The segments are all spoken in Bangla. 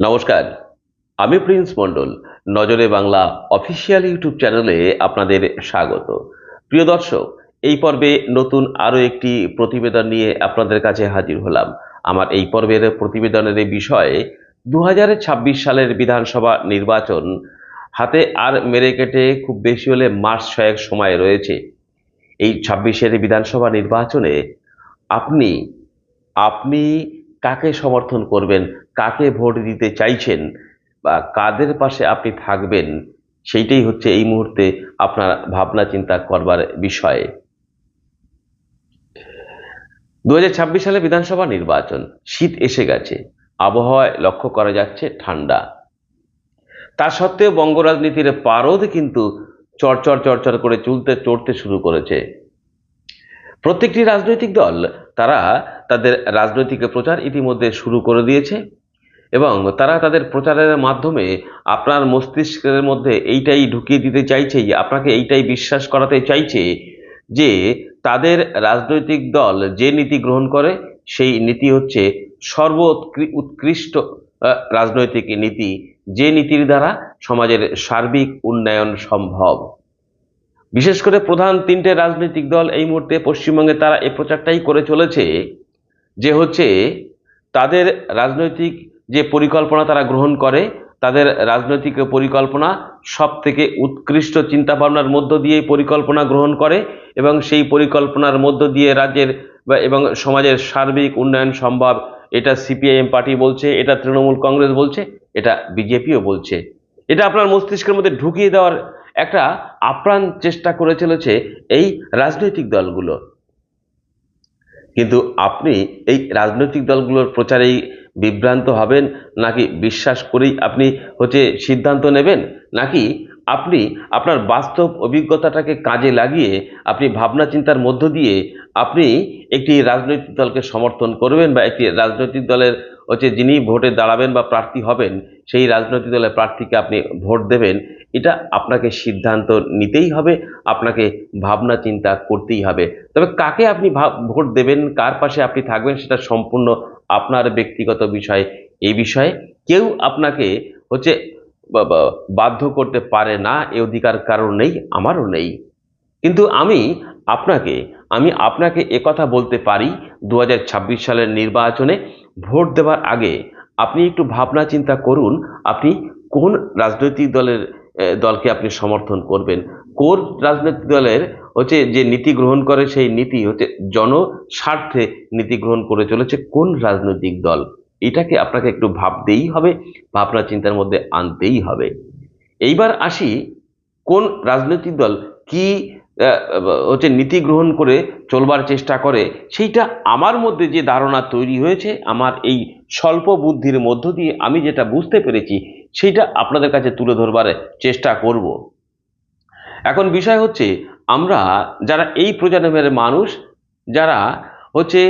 নমস্কার, আমি প্রিন্স মণ্ডল। নজরে বাংলা অফিসিয়াল ইউটিউব চ্যানেলে আপনাদের স্বাগত। প্রিয় দর্শক, এই পর্বে নতুন আরও একটি প্রতিবেদন নিয়ে আপনাদের কাছে হাজির হলাম। আমার এই পর্বের প্রতিবেদনের বিষয়ে দু হাজার ছাব্বিশ সালের বিধানসভা নির্বাচন। হাতে আর মেরে কেটে খুব বেশি হলে মাস ছয়েক সময় রয়েছে। এই ছাব্বিশের বিধানসভা নির্বাচনে আপনি আপনি কাকে সমর্থন করবেন কাকে ভোট দিতে চাইছেন বা কাদের পাশে আপনি থাকবেন, সেইটাই হচ্ছে এই মুহূর্তে আপনার ভাবনা চিন্তা করবার বিষয়। দু সালে বিধানসভা নির্বাচন, শীত এসে গেছে, আবহাওয়ায় লক্ষ্য করা যাচ্ছে ঠান্ডা। তা সত্ত্বেও বঙ্গ রাজনীতির পারদ কিন্তু চরচর চরচর করে চলতে চড়তে শুরু করেছে। প্রত্যেকটি রাজনৈতিক দল, তারা তাদের রাজনৈতিক প্রচার ইতিমধ্যে শুরু করে দিয়েছে। এবং তারা তাদের প্রচারের মাধ্যমে আপনার মস্তিষ্কের মধ্যে এইটাই ঢুকিয়ে দিতে চাইছে আপনাকে এইটাই বিশ্বাস করাতে চাইছে যে তাদের রাজনৈতিক দল যে নীতি গ্রহণ করে, সেই নীতি হচ্ছে সর্ব উৎকৃষ্ট রাজনৈতিক নীতি, যে নীতির দ্বারা সমাজের সার্বিক উন্নয়ন সম্ভব। বিশেষ করে প্রধান তিনটে রাজনৈতিক দল এই মুহূর্তে পশ্চিমবঙ্গে তারা এই প্রচারটাই করে চলেছে, যে হচ্ছে তাদের রাজনৈতিক যে পরিকল্পনা তারা গ্রহণ করে, তাদের রাজনৈতিক পরিকল্পনা সব থেকে উৎকৃষ্ট চিন্তাভাবনার মধ্য দিয়ে পরিকল্পনা গ্রহণ করে এবং সেই পরিকল্পনার মধ্য দিয়ে রাজ্যের এবং সমাজের সার্বিক উন্নয়ন সম্ভব। এটা সিপিআইএম পার্টি বলছে, এটা তৃণমূল কংগ্রেস বলছে, এটা বিজেপিও বলছে। এটা আপনার মস্তিষ্কের মধ্যে ঢুকিয়ে দেওয়ার একটা আপ্রাণ চেষ্টা করে চলেছে এই রাজনৈতিক দলগুলো। কিন্তু আপনি এই রাজনৈতিক দলগুলোর প্রচারেই বিভ্রান্ত হবেন নাকি বিশ্বাস করেই আপনি হচ্ছে সিদ্ধান্ত নেবেন? নাকি আপনি আপনার বাস্তব অভিজ্ঞতাটাকে কাজে লাগিয়ে আপনি ভাবনা চিন্তার মধ্য দিয়ে আপনি একটি রাজনৈতিক দলকে সমর্থন করবেন বা একটি রাজনৈতিক দলের হচ্ছে যিনি ভোটে দাঁড়াবেন বা প্রার্থী হবেন, সেই রাজনৈতিক দলের প্রার্থীকে আপনি ভোট দেবেন? এটা আপনাকে সিদ্ধান্ত নিতেই হবে, আপনাকে ভাবনা চিন্তা করতেই হবে। তবে কাকে আপনি ভোট দেবেন, কার পাশে আপনি থাকবেন সেটা সম্পূর্ণ আপনার ব্যক্তিগত বিষয়, এই বিষয়ে কেউ আপনাকে হচ্ছে বাধ্য করতে পারে না, এ অধিকার কারণ নেই, আমারও নেই। কিন্তু আমি আপনাকে আমি আপনাকে একথা বলতে পারি দু হাজার ছাব্বিশ সালের নির্বাচনে ভোট দেওয়ার আগে আপনি একটু ভাবনা চিন্তা করুন, আপনি কোন রাজনৈতিক দলের দলকে আপনি সমর্থন করবেন, কোন রাজনৈতিক দলের হচ্ছে যে নীতি গ্রহণ করে সেই নীতি হচ্ছে জনস্বার্থে নীতি গ্রহণ করে চলেছে কোন রাজনৈতিক দল? এটাকে আপনাকে একটু ভাবতেই হবে, ভাবনা চিন্তার মধ্যে আনতেই হবে। এইবার আসি কোন রাজনৈতিক দল কি হচ্ছে নীতি গ্রহণ করে চলবার চেষ্টা করে, সেইটা আমার মধ্যে যে ধারণা তৈরি হয়েছে, আমার এই স্বল্প বুদ্ধির মধ্য দিয়ে আমি যেটা বুঝতে পেরেছি, সেইটা আপনাদের কাছে তুলে ধরবার চেষ্টা করব। এখন বিষয় হচ্ছে আমরা যারা এই প্রজন্মের মানুষ, যারা হচ্ছে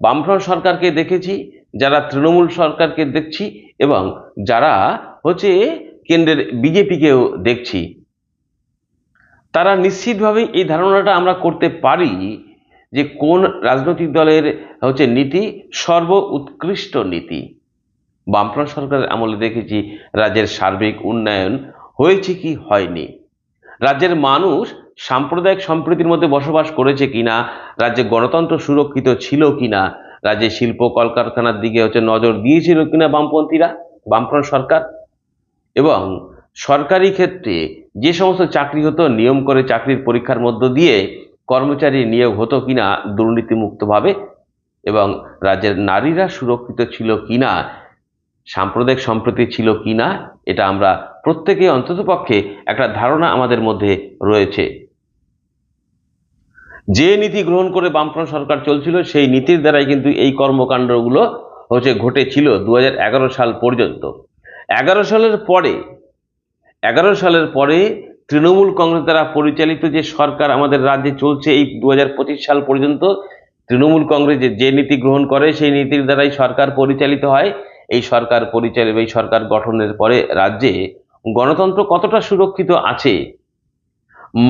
বামফ্রন্ট সরকারকে দেখেছি, যারা তৃণমূল সরকারকে দেখছি এবং যারা হচ্ছে কেন্দ্রের বিজেপিকেও দেখছি, তারা নিশ্চিতভাবেই এই ধারণাটা আমরা করতে পারি যে কোন রাজনৈতিক দলের হচ্ছে নীতি সর্ব উৎকৃষ্ট নীতি। বামফ্রন্ট সরকারের আমলে দেখেছি, রাজ্যের সার্বিক উন্নয়ন হয়েছে কি হয়নি। রাজ্যের মানুষ সাম্প্রদায়িক সম্প্রীতির মধ্যে বসবাস করেছে কিনা? রাজ্যে গণতন্ত্র সুরক্ষিত ছিল কিনা? রাজ্যে শিল্প কলকারখানার দিকে হচ্ছে নজর দিয়েছিল কিনা বামপন্থীরা, বামফ্রন্ট সরকার? এবং সরকারি ক্ষেত্রে যে সমস্ত চাকরি হতো, নিয়ম করে চাকরির পরীক্ষার মধ্য দিয়ে কর্মচারী নিয়োগ হতো কিনা দুর্নীতিমুক্তভাবে? এবং রাজ্যের নারীরা সুরক্ষিত ছিল কিনা? সাম্প্রদায়িক সম্প্রীতি ছিল কিনা? এটা আমরা প্রত্যেকে অন্ততপক্ষে একটা ধারণা আমাদের মধ্যে রয়েছে। যে নীতি গ্রহণ করে বামফ্রন্ট সরকার চলছিল, সেই নীতির দ্বারাই কিন্তু এই কর্মকাণ্ডগুলো হচ্ছে ঘটেছিল দু হাজার এগারো সাল পর্যন্ত। এগারো সালের পরে, এগারো সালের পরে তৃণমূল কংগ্রেস দ্বারা পরিচালিত যে সরকার আমাদের রাজ্যে চলছে এই দু হাজার পঁচিশ সাল পর্যন্ত, তৃণমূল কংগ্রেস যে- যে নীতি গ্রহণ করে, সেই নীতির দ্বারাই সরকার পরিচালিত হয়। এই সরকার পরিচালিত এই সরকার গঠনের পরে রাজ্যে গণতন্ত্র কতটা সুরক্ষিত আছে?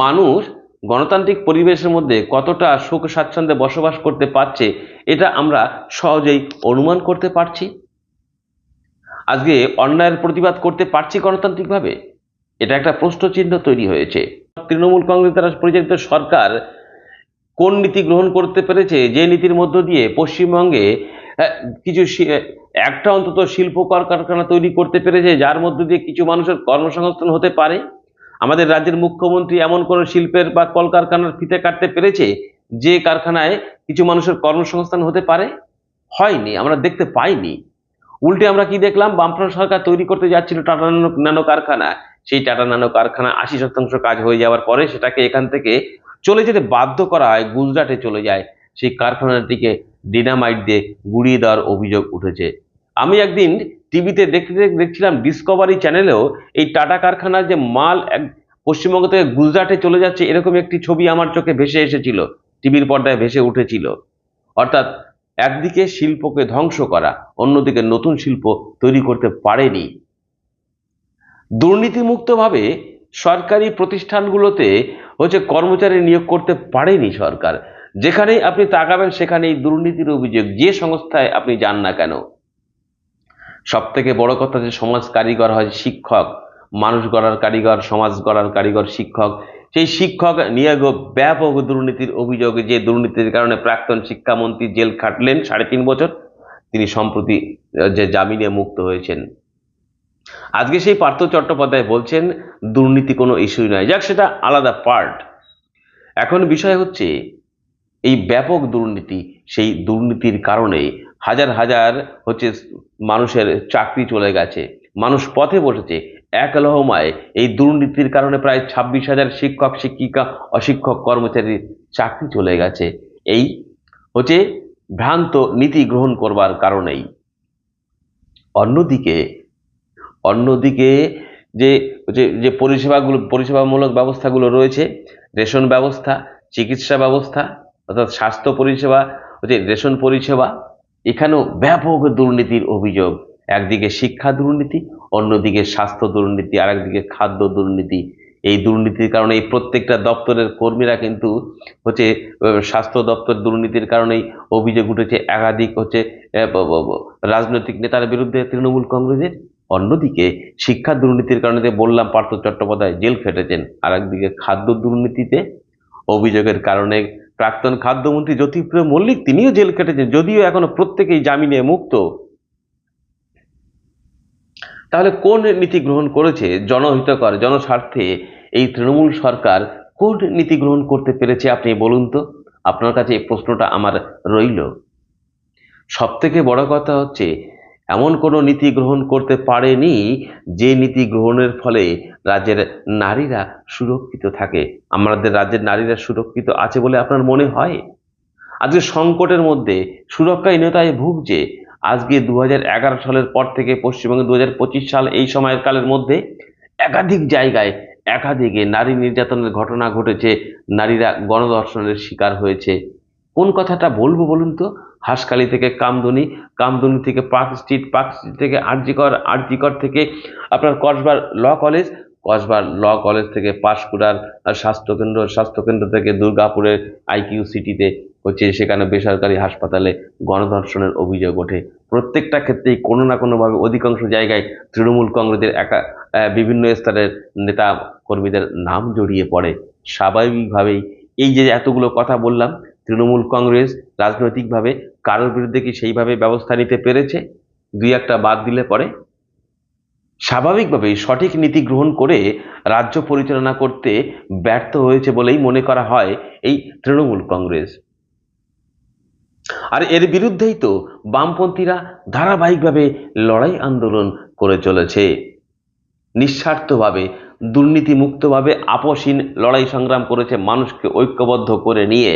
মানুষ গণতান্ত্রিক পরিবেশের মধ্যে কতটা সুখ স্বাচ্ছন্দ্যে বসবাস করতে পারছে, এটা আমরা সহজেই অনুমান করতে পারছি? আজকে অন্যায়ের প্রতিবাদ করতে পারছি গণতান্ত্রিকভাবে? এটা একটা প্রশ্নচিহ্ন তৈরি হয়েছে। তৃণমূল কংগ্রেস দ্বারা পরিচালিত সরকার কোন নীতি গ্রহণ করতে পেরেছে? যে নীতির মধ্য দিয়ে পশ্চিমবঙ্গে কিছু একটা অন্তত শিল্প কলকারখানা তৈরি করতে পেরেছে, যার মধ্য দিয়ে কিছু মানুষের কর্মসংস্থান হতে পারে। আমাদের রাজ্যের মুখ্যমন্ত্রী এমন কোনো শিল্পের বা কলকারখানার ফিতে কাটতে পেরেছে, যে কারখানায় কিছু মানুষের কর্মসংস্থান হতে পারে? হয়নি, আমরা দেখতে পাইনি। উল্টে আমরা কি দেখলাম? বামফ্রন্ট সরকার তৈরি করতে যাচ্ছিল টাটা ন্যানো কারখানা। সেই টাটা ন্যানো কারখানা আশি শতাংশ কাজ হয়ে যাওয়ার পরে সেটাকে এখান থেকে চলে যেতে বাধ্য করা হয়, গুজরাটে চলে যায়। সেই কারখানাটিকে ডিনামাইট দিয়ে গুড়িয়ে দেওয়ার অভিযোগ উঠেছে। আমি একদিন টিভিতে দেখতে দেখছিলাম ডিসকভারি চ্যানেলেও এই টাটা কারখানার যে মাল পশ্চিমবঙ্গ থেকে গুজরাটে চলে যাচ্ছে, এরকম একটি ছবি আমার চোখে ভেসে এসেছিল, টিভির পর্দায় ভেসে উঠেছিল। অর্থাৎ একদিকে শিল্পকে ধ্বংস করা, অন্যদিকে নতুন শিল্প তৈরি করতে পারেনি। দুর্নীতিমুক্তভাবে সরকারি প্রতিষ্ঠানগুলোতে হচ্ছে কর্মচারী নিয়োগ করতে পারেনি সরকার। যেখানেই আপনি তাকাবেন, সেখানেই দুর্নীতির অভিযোগ, যে সংস্থায় আপনি যান না কেন? সব থেকে বড় কথা যে সমাজ কারিগর হয় শিক্ষক, মানুষ গড়ার কারিগর, সমাজ গড়ার কারিগর শিক্ষক। সেই শিক্ষক নিয়োগ ব্যাপক দুর্নীতির অভিযোগ, যে দুর্নীতির কারণে প্রাক্তন শিক্ষামন্ত্রী জেল খাটলেন সাড়ে তিন বছর। তিনি সম্প্রতি যে জামিনে মুক্ত হয়েছেন। আজকে সেই পার্থ চট্টোপাধ্যায় বলছেন, দুর্নীতি কোনো ইস্যুই নয়। যাক, সেটা আলাদা পার্ট। এখন বিষয় হচ্ছে এই ব্যাপক দুর্নীতি, সেই দুর্নীতির কারণে হাজার হাজার হচ্ছে মানুষের চাকরি চলে গেছে। মানুষ পথে বসেছে। এক লহমায় এই দুর্নীতির কারণে প্রায় ছাব্বিশ হাজার শিক্ষক, শিক্ষিকা, অশিক্ষক, কর্মচারীর চাকরি চলে গেছে। এই হচ্ছে ভ্রান্ত নীতি গ্রহণ করবার কারণেই। অন্যদিকে অন্যদিকে যে যে যে পরিষেবাগুলো, পরিষেবামূলক ব্যবস্থাগুলো রয়েছে, রেশন ব্যবস্থা, চিকিৎসা ব্যবস্থা অর্থাৎ স্বাস্থ্য পরিষেবা, হচ্ছে রেশন পরিষেবা, এখানেও ব্যাপক দুর্নীতির অভিযোগ। একদিকে শিক্ষা দুর্নীতি, অন্যদিকে স্বাস্থ্য দুর্নীতি আর একদিকে খাদ্য দুর্নীতি। এই দুর্নীতির কারণে এই প্রত্যেকটা দপ্তরের কর্মীরা কিন্তু হচ্ছে স্বাস্থ্য দপ্তর দুর্নীতির কারণেই অভিযোগ উঠেছে। একাধিক হচ্ছে রাজনৈতিক নেতার বিরুদ্ধে তৃণমূল কংগ্রেসের। অন্যদিকে শিক্ষা দুর্নীতির কারণে বললাম, পার্থ চট্টোপাধ্যায় জেল খেটেছেন। আর একদিকে খাদ্য দুর্নীতিতে অভিযোগের কারণে প্রাক্তন খাদ্যমন্ত্রী জ্যোতিপ্রিয় মল্লিক তিনিও জেল কেটেছেন যদিও এখনও প্রত্যেকেই জামিনে মুক্ত। তাহলে কোন নীতি গ্রহণ করেছে জনহিতকর, জনস্বার্থে এই তৃণমূল সরকার? কোন নীতি গ্রহণ করতে পেরেছে আপনি বলুন তো? আপনার কাছে এই প্রশ্নটা আমার রইল। সব থেকে বড় কথা হচ্ছে এমন কোনো নীতি গ্রহণ করতে পারেনি যে নীতি গ্রহণের ফলে রাজ্যের নারীরা সুরক্ষিত থাকে। আমাদের রাজ্যের নারীরা সুরক্ষিত আছে বলে আপনার মনে হয়? আজকে সংকটের মধ্যে সুরক্ষাহীনতায় ভুগছে আজকে দু হাজার এগারো সালের পর থেকে পশ্চিমবঙ্গে দু হাজার পঁচিশ সাল এই সময়ের কালের মধ্যে একাধিক জায়গায় একাধিকে নারী নির্যাতনের ঘটনা ঘটেছে, নারীরা গণধর্ষণের শিকার হয়েছে। কোন কথাটা বলব বলুন তো? হাঁসখালি থেকে কামদুনি কামদুনি থেকে পার্ক স্ট্রিট পার্ক স্ট্রিট থেকে আরজিকর আরজিকর থেকে আপনার কসবার ল কলেজ, কসবার ল কলেজ থেকে পাঁশকুড়ার স্বাস্থ্যকেন্দ্র স্বাস্থ্যকেন্দ্র থেকে দুর্গাপুরের আইকিউ সিটিতে হচ্ছে সেখানে বেসরকারি হাসপাতালে গণধর্ষণের অভিযোগ ওঠে। প্রত্যেকটা ক্ষেত্রেই কোনো না কোনোভাবে অধিকাংশ জায়গায় তৃণমূল কংগ্রেসের একা বিভিন্ন স্তরের নেতা কর্মীদের নাম জড়িয়ে পড়ে। স্বাভাবিকভাবেই এই যে এতগুলো কথা বললাম, তৃণমূল কংগ্রেস রাজনৈতিকভাবে কারোর বিরুদ্ধে কি সেইভাবে ব্যবস্থা নিতে পেরেছে? দুই একটা বাদ দিলে পরে? স্বাভাবিকভাবেই সঠিক নীতি গ্রহণ করে রাজ্য পরিচালনা করতে ব্যর্থ হয়েছে বলেই মনে করা হয় এই তৃণমূল কংগ্রেস। আর এর বিরুদ্ধেই তো বামপন্থীরা ধারাবাহিকভাবে লড়াই আন্দোলন করে চলেছে। নিঃস্বার্থভাবে, দুর্নীতিমুক্তভাবে আপসহীন লড়াই সংগ্রাম করেছে মানুষকে ঐক্যবদ্ধ করে নিয়ে।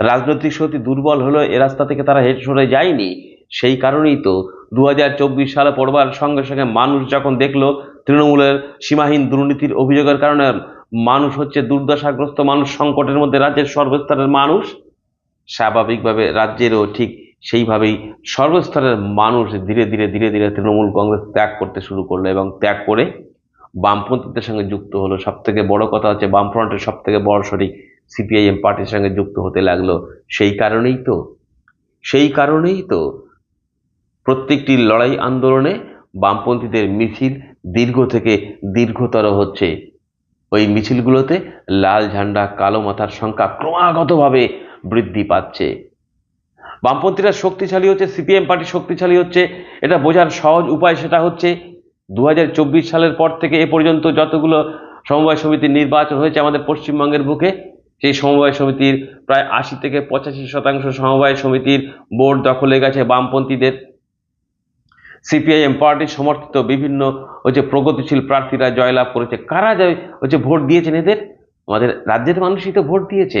রাজনৈতিক শক্তি দুর্বল হলো এ রাস্তা থেকে তারা হেঁটে সরে যায়নি। সেই কারণেই তো দু হাজার চব্বিশ সালে পড়বার সঙ্গে সঙ্গে মানুষ যখন দেখল, তৃণমূলের সীমাহীন দুর্নীতির অভিযোগের কারণে মানুষ হচ্ছে দুর্দশাগ্রস্ত, মানুষ সংকটের মধ্যে রাজ্যের সর্বস্তরের মানুষ, স্বাভাবিকভাবে রাজ্যেরও ঠিক সেইভাবেই সর্বস্তরের মানুষ ধীরে ধীরে ধীরে ধীরে তৃণমূল কংগ্রেস ত্যাগ করতে শুরু করল এবং ত্যাগ করে বামপন্থীদের সঙ্গে যুক্ত হলো। সব থেকে বড় কথা হচ্ছে বামফ্রন্টের সব থেকে বড় শরিক সিপিআইএম পার্টির সঙ্গে যুক্ত হতে লাগল। সেই কারণেই তো, সেই কারণেই তো প্রত্যেকটি লড়াই আন্দোলনে বামপন্থীদের মিছিল দীর্ঘ থেকে দীর্ঘতর হচ্ছে। ওই মিছিলগুলোতে লাল ঝান্ডা, কালো মাথার সংখ্যা ক্রমাগতভাবে বৃদ্ধি পাচ্ছে। বামপন্থীরা শক্তিশালী হচ্ছে সিপিএম পার্টি শক্তিশালী হচ্ছে। এটা বোঝার সহজ উপায় সেটা হচ্ছে দু হাজার চব্বিশ সালের পর থেকে এ পর্যন্ত যতগুলো সমবায় সমিতির নির্বাচন হয়েছে আমাদের পশ্চিমবঙ্গের বুকে সেই সমবায় সমিতির প্রায় আশি থেকে পঁচাশি শতাংশ সমবায় সমিতির বোর্ড দখলে গেছে বামপন্থীদের। সিপিআইএম পার্টি সমর্থিত বিভিন্ন হচ্ছে প্রগতিশীল প্রার্থীরা জয়লাভ করেছে। কারা জয় হচ্ছে ভোট দিয়েছেন এদের? আমাদের রাজ্যের মানুষই তো ভোট দিয়েছে।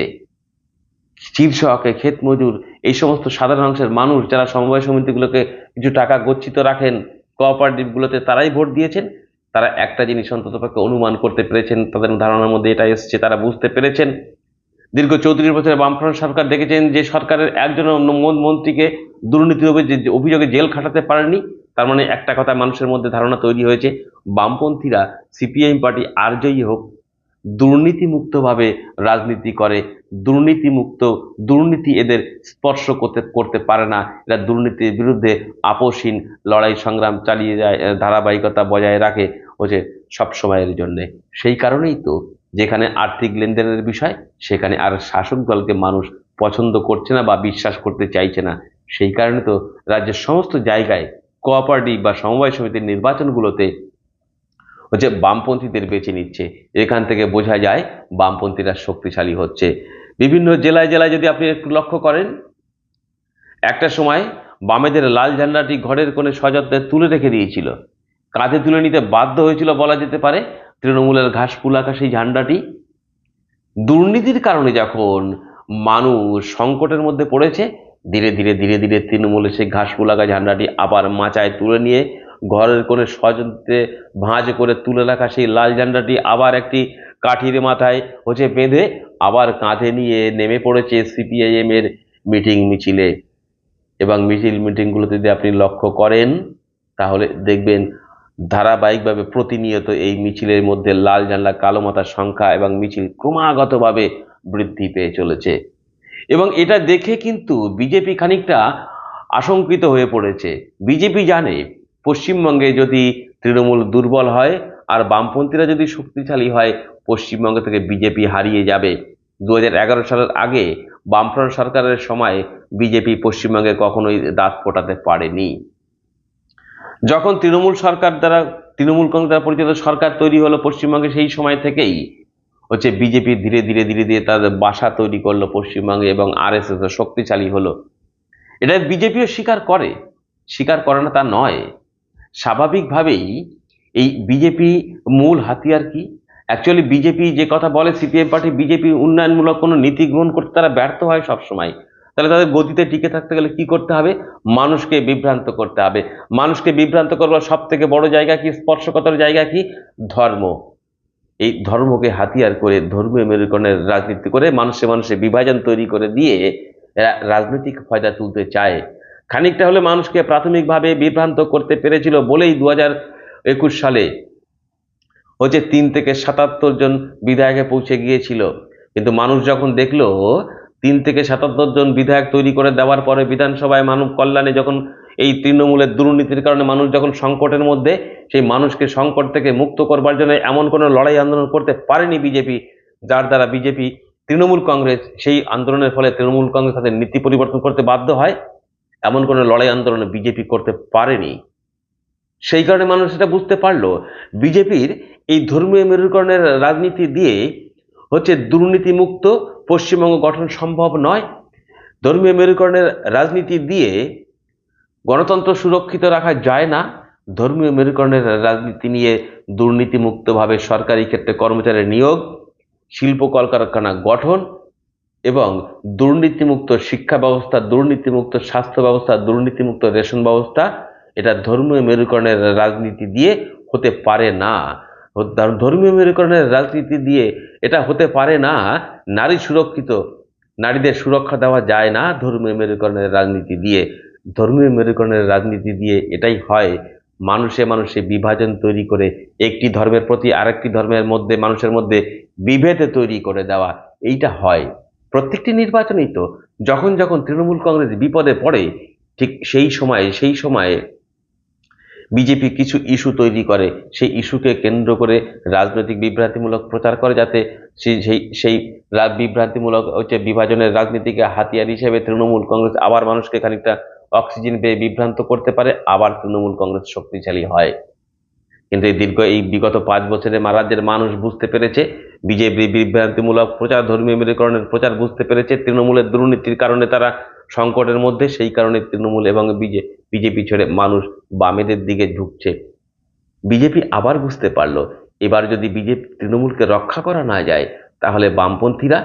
চিরসহকে ক্ষেত মজুর, এই সমস্ত সাধারণ অংশের মানুষ যারা সমবায় সমিতিগুলোকে কিছু টাকা গচ্ছিত রাখেন কোঅপারেটিভগুলোতে তারাই ভোট দিয়েছেন। তারা একটা জিনিস অন্তত অনুমান করতে পেরেছেন, তাদের ধারণার মধ্যে এটা এসছে, তারা বুঝতে পেরেছেন। দীর্ঘ চৌত্রিশ বছরের বামফ্রন্ট সরকার দেখেছেন যে সরকারের একজন মন- মন্ত্রীকে দুর্নীতির অভিযোগে জেল খাটাতে পারেনি তার মানে একটা কথা মানুষের মধ্যে ধারণা তৈরি হয়েছে, বামপন্থীরা সিপিআইএম পার্টি আর জয়ী হোক, দুর্নীতিমুক্তভাবে রাজনীতি করে, দুর্নীতিমুক্ত, দুর্নীতি এদের স্পর্শ করতে করতে পারে না। এরা দুর্নীতির বিরুদ্ধে আপোষহীন লড়াই সংগ্রাম চালিয়ে যায়, ধারাবাহিকতা বজায় রাখে, হচ্ছে সব সময়ের জন্যে। সেই কারণেই তো যেখানে আর্থিক লেনদেনের বিষয়, সেখানে আর শাসক দলকে মানুষ পছন্দ করছে না বা বিশ্বাস করতে চাইছে না। সেই কারণে তো রাজ্যের সমস্ত জায়গায় কোঅপারেটিভ বা সমবায় সমিতির নির্বাচনগুলোতে হচ্ছে বামপন্থীদের বেছে নিচ্ছে। এখান থেকে বোঝা যায় বামপন্থীরা শক্তিশালী হচ্ছে। বিভিন্ন জেলায় জেলায় যদি আপনি একটু লক্ষ্য করেন, একটা সময় বামেদের লাল ঝান্ডাটি ঘরের কোণে সযত্নে তুলে রেখে দিয়েছিল। কাঁধে তুলে নিতে বাধ্য হয়েছিল বলা যেতে পারে তৃণমূলের ঘাস পুলাকা সেই ঝান্ডাটি, দুর্নীতির কারণে যখন মানুষ সংকটের মধ্যে পড়েছে, ধীরে ধীরে ধীরে ধীরে তৃণমূলের সেই ঘাস পুলাকা ঝান্ডাটি আবার মাচায় তুলে নিয়ে ঘরের কোণে সযত্নে ভাঁজ করে তুলে রাখা সেই লাল ঝান্ডাটি আবার একটি কাঠির মাথায় হচ্ছে বেঁধে আবার কাঁধে নিয়ে নেমে পড়েছে সিপিআইএম এর মিটিং মিছিলে। এবং মিছিল মিটিংগুলোতে যদি আপনি লক্ষ্য করেন, তাহলে দেখবেন ধারাবাহিকভাবে প্রতিনিয়ত এই মিছিলের মধ্যে লাল জানলা, কালো মাথার সংখ্যা এবং মিছিল ক্রমাগতভাবে বৃদ্ধি পেয়ে চলেছে। এবং এটা দেখে কিন্তু বিজেপি খানিকটা আশঙ্কিত হয়ে পড়েছে। বিজেপি জানে পশ্চিমবঙ্গে যদি তৃণমূল দুর্বল হয় আর বামপন্থীরা যদি শক্তিশালী হয়, পশ্চিমবঙ্গ থেকে বিজেপি হারিয়ে যাবে। দু হাজার এগারো সালের আগে বামফ্রন্ট সরকারের সময় বিজেপি পশ্চিমবঙ্গে কখনোই দাঁত ফোটাতে পারেনি। যখন তৃণমূল সরকার দ্বারা, তৃণমূল কংগ্রেস দ্বারা পরিচালিত সরকার তৈরি হলো পশ্চিমবঙ্গে, সেই সময় থেকেই হচ্ছে বিজেপি ধীরে ধীরে ধীরে ধীরে তাদের বাসা তৈরি করল পশ্চিমবঙ্গে এবং আরএসএস শক্তিশালী হলো। এটা বিজেপিও স্বীকার করে। স্বীকার করে না তা নয়। স্বাভাবিকভাবেই এই বিজেপি মূল হাতিয়ার কি? অ্যাকচুয়ালি বিজেপি যে কথা বলে সিপিএম পার্টি বিজেপি উন্নয়নমূলক কোনো নীতি গ্রহণ করতে তারা ব্যর্থ হয় সবসময়। তাহলে তাদের গতিতে টিকে থাকতে গেলে কি করতে হবে? মানুষকে বিভ্রান্ত করতে হবে। মানুষকে বিভ্রান্ত করবার সব থেকে বড় জায়গা কি? স্পর্শকাতর জায়গা কি? ধর্ম। এই ধর্মকে হাতিয়ার করে, ধর্মীয় মেরুকরণের রাজনীতি করে মানুষে মানুষে বিভাজন তৈরি করে দিয়ে এরা রাজনৈতিক ফায়দা তুলতে চায়। খানিকটা হলে মানুষকে প্রাথমিকভাবে বিভ্রান্ত করতে পেরেছিল বলেই দু একুশ সালে হচ্ছে তিন থেকে সাতাত্তর জন বিধায়কে পৌঁছে গিয়েছিল। কিন্তু মানুষ যখন দেখল তিন থেকে সাতাত্তর জন বিধায়ক তৈরি করে দেওয়ার পরে বিধানসভায় মানব কল্যাণে যখন এই তৃণমূলের দুর্নীতির কারণে মানুষ যখন সংকটের মধ্যে, সেই মানুষকে সংকট থেকে মুক্ত করবার জন্য এমন কোনো লড়াই আন্দোলন করতে পারেনি বিজেপি, যার দ্বারা বিজেপি তৃণমূল কংগ্রেস সেই আন্দোলনের ফলে তৃণমূল কংগ্রেস তাদের নীতি পরিবর্তন করতে বাধ্য হয়। এমন কোনো লড়াই আন্দোলন বিজেপি করতে পারেনি। সেই কারণে মানুষ সেটা বুঝতে পারল। বিজেপির এই ধর্মীয় মেরুকরণের রাজনীতি দিয়ে হচ্ছে দুর্নীতিমুক্ত পশ্চিমবঙ্গ গঠন সম্ভব নয়। ধর্মীয় মেরুকরণের রাজনীতি দিয়ে গণতন্ত্র সুরক্ষিত রাখা যায় না। ধর্মীয় মেরুকরণের রাজনীতি নিয়ে দুর্নীতিমুক্তভাবে সরকারি ক্ষেত্রে কর্মচারীর নিয়োগ, শিল্প কলকারখানা গঠন এবং দুর্নীতিমুক্ত শিক্ষা ব্যবস্থা, দুর্নীতিমুক্ত স্বাস্থ্য ব্যবস্থা, দুর্নীতিমুক্ত রেশন ব্যবস্থা, এটা ধর্মীয় মেরুকরণের রাজনীতি দিয়ে হতে পারে না। ধর্মীয় মেরুকরণের রাজনীতি দিয়ে এটা হতে পারে না, নারী সুরক্ষিত, নারীদের সুরক্ষা দেওয়া যায় না ধর্মীয় মেরুকরণের রাজনীতি দিয়ে। ধর্মীয় মেরুকরণের রাজনীতি দিয়ে এটাই হয়, মানুষে মানুষে বিভাজন তৈরি করে একটি ধর্মের প্রতি আরেকটি ধর্মের মধ্যে, মানুষের মধ্যে বিভেদ তৈরি করে দেওয়া, এইটা হয়। প্রত্যেকটি নির্বাচনেই তো, যখন যখন তৃণমূল কংগ্রেস বিপদে পড়ে, ঠিক সেই সময়ে সেই সময়ে বিজেপি কিছু ইস্যু তৈরি করে, সেই ইস্যুকে কেন্দ্র করে রাজনৈতিক বিভ্রান্তিমূলক প্রচার করে যাতে সেই সেই সেই বিভ্রান্তিমূলক হচ্ছে বিভাজনের রাজনীতিকে হাতিয়ার হিসেবে তৃণমূল কংগ্রেস আবার মানুষকে খানিকটা অক্সিজেন পেয়ে বিভ্রান্ত করতে পারে, আবার তৃণমূল কংগ্রেস শক্তিশালী হয়। কিন্তু এই দীর্ঘ, এই বিগত পাঁচ বছরে রাজ্যের মানুষ বুঝতে পেরেছে বিজেপি বিভ্রান্তিমূলক প্রচার ধর্মীয় মেরুকরণের প্রচার বুঝতে পেরেছে, তৃণমূলের দুর্নীতির কারণে তারা সংকটের মধ্যে সেই কারণে তৃণমূল এবং বিজে, বিজেপি ছেড়ে মানুষ বামেদের দিকে ঝুঁকছে। বিজেপি আবার বুঝতে পারল, এবার যদি বিজেপি তৃণমূলকে রক্ষা করা না যায়, তাহলে বামপন্থীরা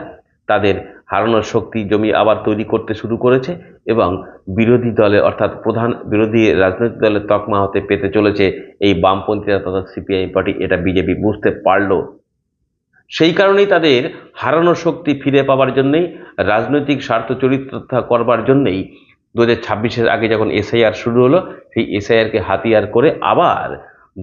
তাদের হারানোর শক্তি জমি আবার তৈরি করতে শুরু করেছে এবং বিরোধী দলে অর্থাৎ প্রধান বিরোধী রাজনৈতিক দলের তকমা হতে পেতে চলেছে এই বামপন্থীরা তথা সিপিআই পার্টি। এটা বিজেপি বুঝতে পারল। সেই কারণেই তাদের হারানো শক্তি ফিরে পাওয়ার জন্যেই, রাজনৈতিক স্বার্থ চরিত্রতা করবার জন্যেই দু হাজার আগে যখন এসআইআর শুরু হলো, সেই এসআইআরকে হাতিয়ার করে আবার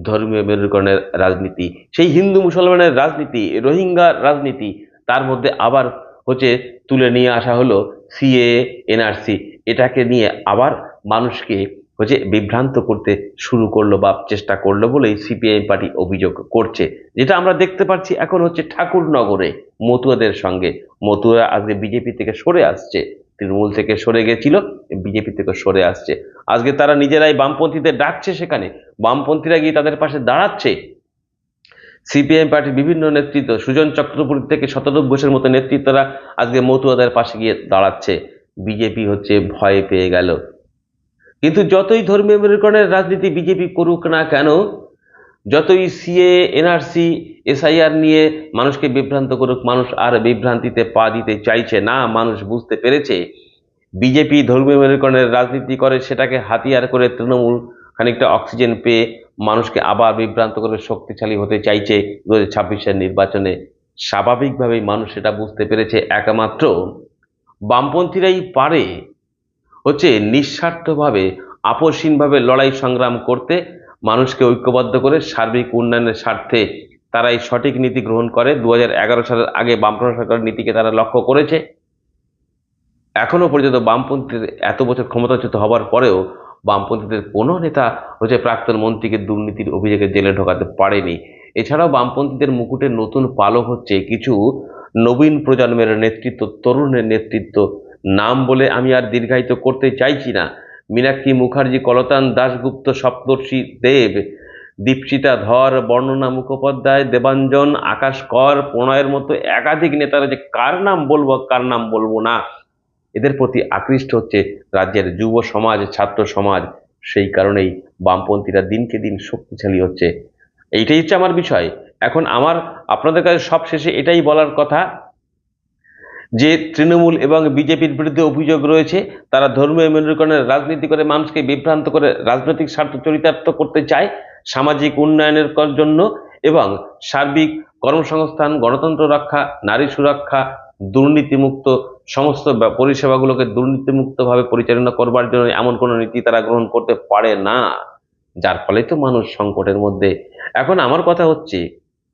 ধর্মীয় মেরুকরণের রাজনীতি, সেই হিন্দু মুসলমানের রাজনীতি, রোহিঙ্গার রাজনীতি, তার মধ্যে আবার হচ্ছে তুলে নিয়ে আসা হলো সিএ এনআরসি এটাকে নিয়ে আবার মানুষকে হচ্ছে বিভ্রান্ত করতে শুরু করল বা চেষ্টা করল বলেই সিপিআই পার্টি অভিযোগ করছে। যেটা আমরা দেখতে পাচ্ছি এখন হচ্ছে ঠাকুরনগরে মতুয়াদের সঙ্গে। মতুয়া আজকে বিজেপি থেকে সরে আসছে। তৃণমূল থেকে সরে গেছিল, বিজেপি থেকে সরে আসছে। আজকে তারা নিজেরাই বামপন্থীদের ডাকছে সেখানে। বামপন্থীরা গিয়ে তাদের পাশে দাঁড়াচ্ছে। সিপিআইএম পার্টির বিভিন্ন নেতৃত্ব, সুজন চক্রবর্তী থেকে শতরূপ ঘোষের মতো নেতৃত্বরা আজকে মতুয়াদের পাশে গিয়ে দাঁড়াচ্ছে। বিজেপি হচ্ছে ভয় পেয়ে গেল। কিন্তু যতই ধর্মীয় মেরুকরণের রাজনীতি বিজেপি করুক না কেন, যতই সিএ এনআরসি এসআইআর নিয়ে মানুষকে বিভ্রান্ত করুক, মানুষ আর বিভ্রান্তিতে পা দিতে চাইছে না, মানুষ বুঝতে পেরেছে, বিজেপি ধর্মীয় মেরুকরণের রাজনীতি করে সেটাকে হাতিয়ার করে তৃণমূল খানিকটা অক্সিজেন পেয়ে মানুষকে আবার বিভ্রান্ত করে শক্তিশালী হতে চাইছে দু হাজার নির্বাচনে। স্বাভাবিকভাবেই মানুষ সেটা বুঝতে পেরেছে। একমাত্র বামপন্থীরাই পারে হচ্ছে নিঃস্বার্থভাবে আপসহীনভাবে লড়াই সংগ্রাম করতে মানুষকে ঐক্যবদ্ধ করে সার্বিক উন্নয়নের স্বার্থে তারা এই সঠিক নীতি গ্রহণ করে। দু হাজার এগারো সালের আগে বামফ্রন্ট সরকারের নীতিকে তারা লক্ষ্য করেছে। এখনও পর্যন্ত বামপন্থীদের এত বছর ক্ষমতাচ্যুত হবার পরেও বামপন্থীদের কোনো নেতা হচ্ছে প্রাক্তন মন্ত্রীকে দুর্নীতির অভিযোগে জেলে ঢোকাতে পারেনি। এছাড়াও বামপন্থীদের মুকুটের নতুন পালক হচ্ছে কিছু নবীন প্রজন্মের নেতৃত্ব, তরুণের নেতৃত্ব নাম বলে আমি আর দীর্ঘায়িত করতে চাইছি না। মীনাক্ষী মুখার্জি, কলতান দাশগুপ্ত, সপ্তর্ষি দেব, দীপশিতা ধর, বর্ণনা মুখোপাধ্যায়, দেবাঞ্জন, আকাশ কর, প্রণয়ের মতো একাধিক নেতারা যে কার নাম বলব, কার নাম বলব না? এদের প্রতি আকৃষ্ট হচ্ছে রাজ্যের যুব সমাজ, ছাত্র সমাজ। সেই কারণেই বামপন্থীরা দিনকে দিন শক্তিশালী হচ্ছে। এইটাই হচ্ছে আমার বিষয়। এখন আমার, আপনাদের কাছে সব শেষে এটাই বলার কথা যে তৃণমূল এবং বিজেপির বিরুদ্ধে অভিযোগ রয়েছে, তারা ধর্মীয় মেরুকরণের রাজনীতি করে মানুষকে বিভ্রান্ত করে রাজনৈতিক স্বার্থ চরিতার্থ করতে চায় সামাজিক উন্নয়নের জন্য এবং সার্বিক কর্মসংস্থান, গণতন্ত্র রক্ষা, নারী সুরক্ষা, দুর্নীতিমুক্ত সমস্ত পরিষেবাগুলোকে দুর্নীতিমুক্তভাবে পরিচালনা করবার জন্য এমন কোনো নীতি তারা গ্রহণ করতে পারে না। যার ফলে তো মানুষ সংকটের মধ্যে। এখন আমার কথা হচ্ছে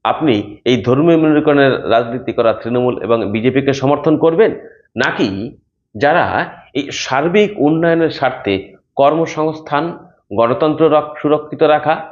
আপনি এই ধর্মীয় মেরুকরণের রাজনীতি করা তৃণমূল এবং বিজেপিকে সমর্থন করবেন? নাকি যারা এই সার্বিক উন্নয়নের স্বার্থে কর্মসংস্থান, গণতন্ত্র রক- সুরক্ষিত রাখা,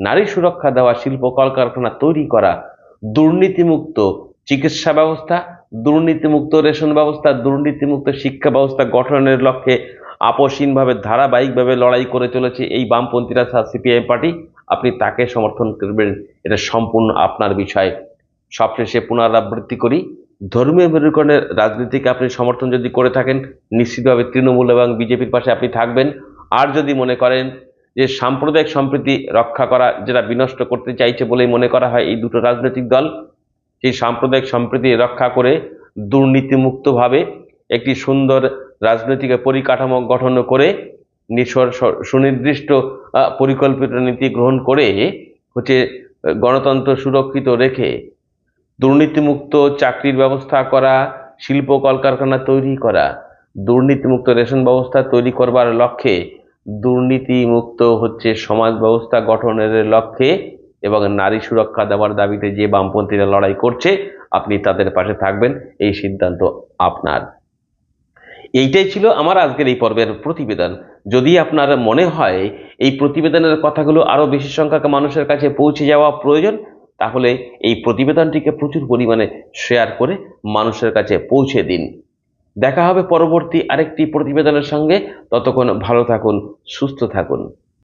নারী সুরক্ষা দেওয়া, শিল্প কলকারখানা তৈরি করা, দুর্নীতিমুক্ত চিকিৎসা ব্যবস্থা, দুর্নীতিমুক্ত রেশন ব্যবস্থা, দুর্নীতিমুক্ত শিক্ষা ব্যবস্থা গঠনের লক্ষ্যে আপসীনভাবে ধারাবাহিকভাবে লড়াই করে চলেছে এই বামপন্থীরা সিপিআই পার্টি? আপনি তাকে সমর্থন করবেন, এটা সম্পূর্ণ আপনার বিষয়। সবশেষে পুনরাবৃত্তি করি। ধর্মীয় মেরুকরণের রাজনীতিকে আপনি সমর্থন যদি করে থাকেন, নিশ্চিতভাবে তৃণমূল এবং বিজেপির পাশে আপনি থাকবেন। আর যদি মনে করেন যে সাম্প্রদায়িক সম্প্রীতি রক্ষা করা, যেটা বিনষ্ট করতে চাইছে বলেই মনে করা হয় এই দুটো রাজনৈতিক দল, সেই সাম্প্রদায়িক সম্প্রীতি রক্ষা করে দুর্নীতিমুক্তভাবে একটি সুন্দর রাজনৈতিক পরিকাঠামো গঠন করে সুনির্দিষ্ট আহ, পরিকল্পিত নীতি গ্রহণ করে হচ্ছে গণতন্ত্র সুরক্ষিত রেখে দুর্নীতিমুক্ত চাকরির ব্যবস্থা করা শিল্প কলকারখানা তৈরি করা দুর্নীতিমুক্ত রেশন ব্যবস্থা তৈরি করবার লক্ষ্যে দুর্নীতিমুক্ত হচ্ছে সমাজ ব্যবস্থা গঠনের লক্ষ্যে এবং নারী সুরক্ষা দেওয়ার দাবিতে যে বামপন্থীরা লড়াই করছে আপনি তাদের পাশে থাকবেন এই সিদ্ধান্ত আপনার। এইটাই ছিল আমার আজকের এই পর্বের প্রতিবেদন। যদি আপনার মনে হয় এই প্রতিবেদনের কথাগুলো আরও বেশি সংখ্যক মানুষের কাছে পৌঁছে যাওয়া প্রয়োজন, তাহলে এই প্রতিবেদনটিকে প্রচুর পরিমাণে শেয়ার করে মানুষের কাছে পৌঁছে দিন। দেখা হবে পরবর্তী আরেকটি প্রতিবেদনের সঙ্গে। ততক্ষণ ভালো থাকুন, সুস্থ থাকুন।